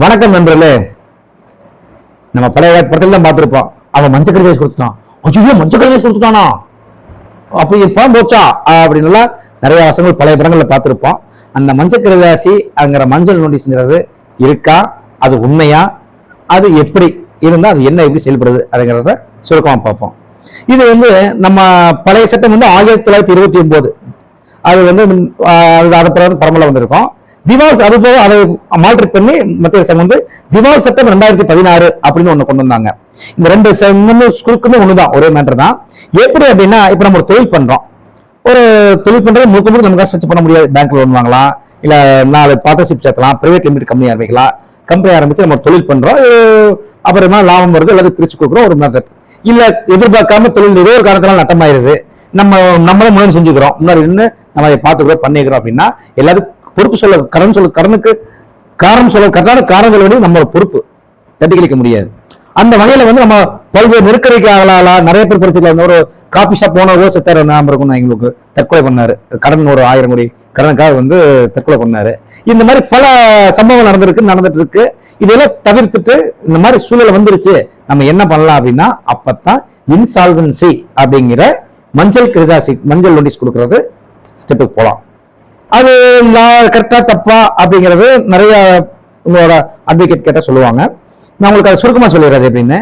வணக்கம் நண்பர்களே. நம்ம பழைய படத்துல தான் பார்த்துருப்போம். அவன் மஞ்சள் கடைசி கொடுத்துட்டான். ஐயோ மஞ்சள் கடைசி கொடுத்துட்டானா? அப்படி பணம் போச்சா? அப்படின்னுலாம் நிறைய வசங்கள் பழைய படங்களில் பார்த்துருப்போம். அந்த மஞ்சள் கடைசி அங்கிற மஞ்சள் நோட்டீஸ்ங்கிறது இருக்கா? அது உண்மையா? அது எப்படி இருந்தால் அது என்ன எப்படி செயல்படுது அதுங்கிறத சுருக்கமாக பார்ப்போம். இது வந்து நம்ம பழைய சட்டம் வந்து ஆயிரத்தி தொள்ளாயிரத்தி இருபத்தி ஒன்பது. அது வந்து அது அதை பிறகு பரமல வந்திருக்கும். திவால் அது போக அதை மாற்றி பண்ணி மத்திய அரசாங்கம் வந்து திவால் சட்டம் ரெண்டாயிரத்தி பதினாறு அப்படின்னு ஒண்ணு கொண்டு வந்தாங்க. இந்த ரெண்டு ஸ்கூலுக்குமே ஒண்ணுதான் ஒரே மேட்டர் தான். எப்படி அப்படின்னா இப்ப நம்ம ஒரு தொழில் பண்றோம். ஒரு தொழில் பண்றது முழுக்க முழுக்க நம்ம காசு வச்சு பண்ண முடியாது. பேங்க் லோன் வாங்கலாம் இல்ல நாலு பார்ட்னர்ஷிப் சேர்த்தலாம் பிரைவேட் லிமிட் கம்பெனி ஆரம்பிக்கலாம் கம்பெனி ஆரம்பிச்சு நம்ம தொழில் பண்றோம். அப்புறமா லாபம் வருது எல்லாத்தையும் பிரிச்சு கொடுக்குறோம் ஒரு மேட்டர் இல்ல எதிர்பார்க்காம தொழில் ஏதோ ஒரு காரணத்தினால நட்டமாயிருது. நம்ம நம்மளும் முன்னாடி செஞ்சுக்கிறோம். முன்னாடி நின்று நம்ம அதை பார்த்துக்கிறோம் பண்ணிக்கிறோம் அப்படின்னா எல்லாத்துக்கும் பொறுப்பு சொல்ல கடன் சொல்ல கடனுக்கு காரணம் சொல்ல கரெக்டான காரணங்கள் வேண்டிய நம்ம பொறுப்பு. தட்டி கழிக்க முடியாது. அந்த வகையில வந்து நம்ம பல்வேறு நெருக்கடிக்கு ஆகலாம் நிறைய பேர் படிச்சுக்கலாம் ஒரு காபி ஷாப் போன ஓ செத்தார் ஞாபகம் இருக்கும் எங்களுக்கு தற்கொலை பண்ணாரு. கடன் ஒரு ஆயிரம் கோடி கடனுக்காக வந்து தற்கொலை பண்ணாரு. இந்த மாதிரி பல சம்பவங்கள் நடந்திருக்கு நடந்துட்டு இருக்கு இதெல்லாம் தவிர்த்துட்டு இந்த மாதிரி சூழல் வந்துருச்சு. நம்ம என்ன பண்ணலாம் அப்படின்னா அப்பத்தான் இன்சால்வன்சி அப்படிங்கிற மஞ்சள் கிரிதாசி மஞ்சள் நோட்டீஸ் கொடுக்கறது ஸ்டெப்புக்கு போகலாம் அது கரெக்டா தப்பா அப்படிங்கிறது நிறைய உங்களோட அட்வொகேட் கேட்ட சொல்லுவாங்க. நான் உங்களுக்கு அதை சுருக்கமா சொல்லிடுறது எப்படின்னு.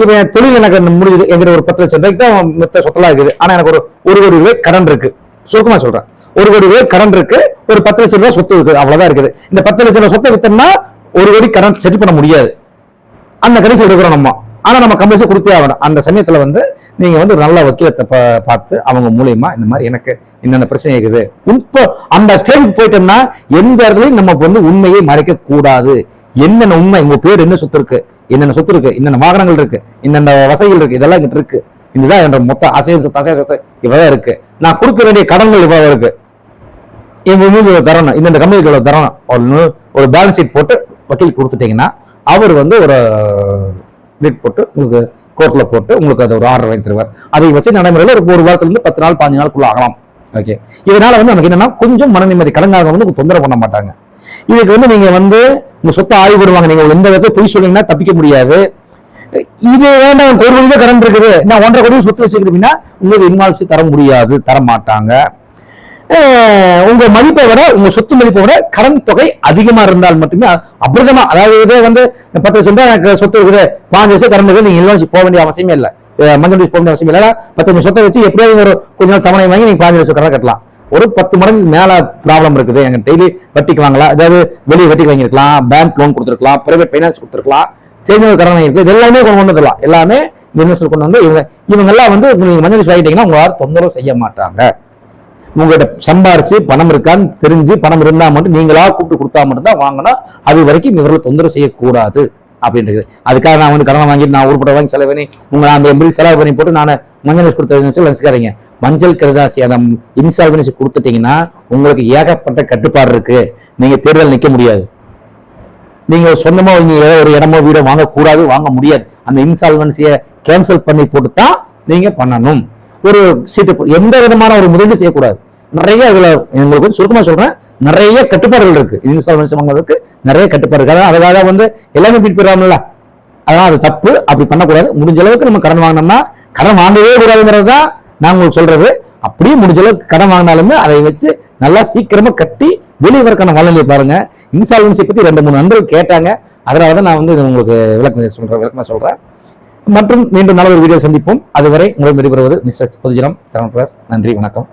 இப்ப என் தொழில் எனக்கு முடியுது எங்கிட்ட ஒரு பத்து லட்சம் ரூபாய்க்கு தான் மொத்த சொத்தலா இருக்குது. ஆனா எனக்கு ஒரு ஒரு கோடி ரூபாய் கடன் இருக்கு. சுருக்கமா சொல்றேன். ஒரு கோடி ரூபாய் கடன் இருக்கு ஒரு பத்து லட்சம் ரூபாய் சொத்து இருக்கு அவ்வளவுதான் இருக்குது. இந்த பத்து லட்சம் ரூபாய் சொத்தை வித்தோம்னா ஒரு கோடி கடன் செட்டில் பண்ண முடியாது. அந்த கடைசி எடுக்கிறோம் நம்ம. ஆனா நம்ம கம்பல்சரி கொடுத்தே ஆகணும். அந்த சமயத்துல வந்து நீங்க வந்து நல்ல வக்கீலத்தை பார்த்து அவங்க மூலியமா இந்த மாதிரி எனக்கு என்னென்ன பிரச்சனை இருக்குது? இப்போ அந்த ஸ்டேஜுக்கு போயிட்டோம்னா எந்த இடத்துலையும் நம்ம வந்து உண்மையை மறைக்க கூடாது. என்னென்ன உண்மை? உங்க பேர் என்ன சொத்து இருக்கு? என்னென்ன சொத்து இருக்கு? என்னென்ன வாகனங்கள் இருக்கு? என்னென்ன வசதிகள் இருக்கு? இதெல்லாம் கிட்ட இருக்கு. இதுதான் என்ற மொத்த அசைவ சொத்து அசைவு சொத்து இவ்வளவு இருக்கு. நான் கொடுக்க வேண்டிய கடன்கள் இவ்வளவு இருக்கு. இவ்வளவு தரணும் இந்தந்த கம்பெனிக்கு இவ்வளவு தரணும் ஒரு ஒரு பேலன்ஸ் ஷீட் போட்டு வக்கீல் கொடுத்துட்டீங்கன்னா அவர் வந்து ஒரு வீட் போட்டு உங்களுக்கு கோர்ட்டில் போட்டு உங்களுக்கு அது ஒரு ஆர்டர் வாங்கி தருவார். அதை வச்சு நடைமுறையில் ஒரு ஒரு வாரத்துலேருந்து பத்து நாள் பாஞ்சு நாளுக்குள்ள ஆகலாம். ஓகே இதனால வந்து நமக்கு என்னன்னா கொஞ்சம் மன நிம்மதி கடங்காக வந்து உங்களுக்கு தொந்தரவு பண்ண மாட்டாங்க. இதுக்கு வந்து நீங்க வந்து உங்க சொத்தை ஆய்வு பண்ணுவாங்க. நீங்க எந்த விதத்தை பொய் சொன்னீங்கன்னா தப்பிக்க முடியாது. இது வேண்டாம் ஒரு கோடி தான் கடன் இருக்குது. நான் ஒன்றரை கோடி சொத்து வச்சுக்கிறீங்கன்னா உங்களுக்கு இன்வால்ஸ் தர முடியாது தர மாட்டாங்க. உங்க மதிப்பை விட உங்க சொத்து மதிப்பை விட கடன் தொகை அதிகமா இருந்தால் மட்டுமே அ- அபிரதமா அதாவது இதே வந்து பத்து லட்சம் ரூபாய் எனக்கு சொத்து இருக்குது. பாஞ்சு வருஷம் கடன் இருக்குது நீங்க இன்வால்ஸ் போக வேண்டிய அவசியமே இல்லை. மஞ்சள் டீஸ் போக அவசியம் இல்லை பத்து சொத்தை வச்சு எப்படியாவது ஒரு கொஞ்ச நாள் தவணை வாங்கி நீங்க பாஞ்சு லட்சம் கடை கட்டலாம். ஒரு பத்து மடங்கு மேல ப்ராப்ளம் இருக்குது. எங்க டெய்லி வட்டிக்கு வாங்கலாம். அதாவது வெளியே வட்டிக்கு வாங்கியிருக்கலாம். பேங்க் லோன் கொடுத்துருக்கலாம். பிரைவேட் ஃபைனான்ஸ் கொடுத்துருக்கலாம். சேமிப்பு கடன் வாங்கியிருக்கு எல்லாமே கொண்டு வந்து தரலாம். எல்லாமே பிசினஸ் கொண்டு வந்து இவங்க இவங்க எல்லாம் வந்து நீங்க மஞ்சள் டீஸ் வாங்கிட்டீங்கன்னா உங்க யாரும் தொந்தரவு செய்ய மாட்டாங்க. உங்ககிட்ட சம்பாரிச்சு பணம் இருக்கான்னு தெரிஞ்சு பணம் இருந்தால் மட்டும் நீங்களா கூப்பிட்டு கொடுத்தா மட்டும்தான் வாங்கினா அது வரைக்கும் இவர்களை தொந்தரவு செய்யக்கூடாது. அப்படின்றது. அதுக்காக நான் வந்து கடனை வாங்கிட்டு நான் உருப்பட வாங்கி செலவு பண்ணி உங்க அந்த எம்பி செலவு பண்ணி போட்டு நான் மஞ்சள் கொடுத்து நினைச்சுக்காரீங்க மஞ்சள் கிரதாசி அந்த இன்சால்வன்சி கொடுத்துட்டீங்கன்னா உங்களுக்கு ஏகப்பட்ட கட்டுப்பாடு இருக்கு. நீங்க தேர்தல் நிற்க முடியாது. நீங்க சொந்தமா நீங்க ஏதோ ஒரு இடமோ வீடோ வாங்கக்கூடாது வாங்க முடியாது. அந்த இன்சால்வன்சியை கேன்சல் பண்ணி போட்டு தான் நீங்க பண்ணணும். ஒரு சீட்டு எந்த விதமான ஒரு முதலீடு செய்யக்கூடாது. நிறைய இதுல உங்களுக்கு வந்து சுருக்கமா சொல்றேன். நிறைய கட்டுப்பாடுகள் இருக்கு. இன்சால்வன்சி வாங்குறதுக்கு நிறைய கட்டுப்பாடுகள். அதான் அதுக்காக வந்து எல்லாமே பீட் போயிடாமல்ல அது தப்பு. அப்படி பண்ணக்கூடாது. முடிஞ்ச அளவுக்கு நம்ம கடன் வாங்கினோம்னா கடன் வாங்கவே கூடாதுங்கிறது தான் நான் உங்களுக்கு சொல்றது. அப்படியே முடிஞ்ச அளவுக்கு கடன் வாங்கினாலுமே அதை வச்சு நல்லா சீக்கிரமா கட்டி வெளியே வரக்கான வாழ்நிலையை பாருங்க. இன்சால்வன்சி பத்தி ரெண்டு மூணு நண்பர்கள் கேட்டாங்க. அதனால தான் நான் வந்து உங்களுக்கு விளக்கம் சொல்றேன் விளக்கமா சொல்றேன். மற்றும் மீண்டும் நல்ல ஒரு வீடியோ சந்திப்போம். அதுவரை உங்களை விடைபெறுவது மிஸ்டர் பொதுஜனம் சரவண் பிரகாஷ். நன்றி வணக்கம்.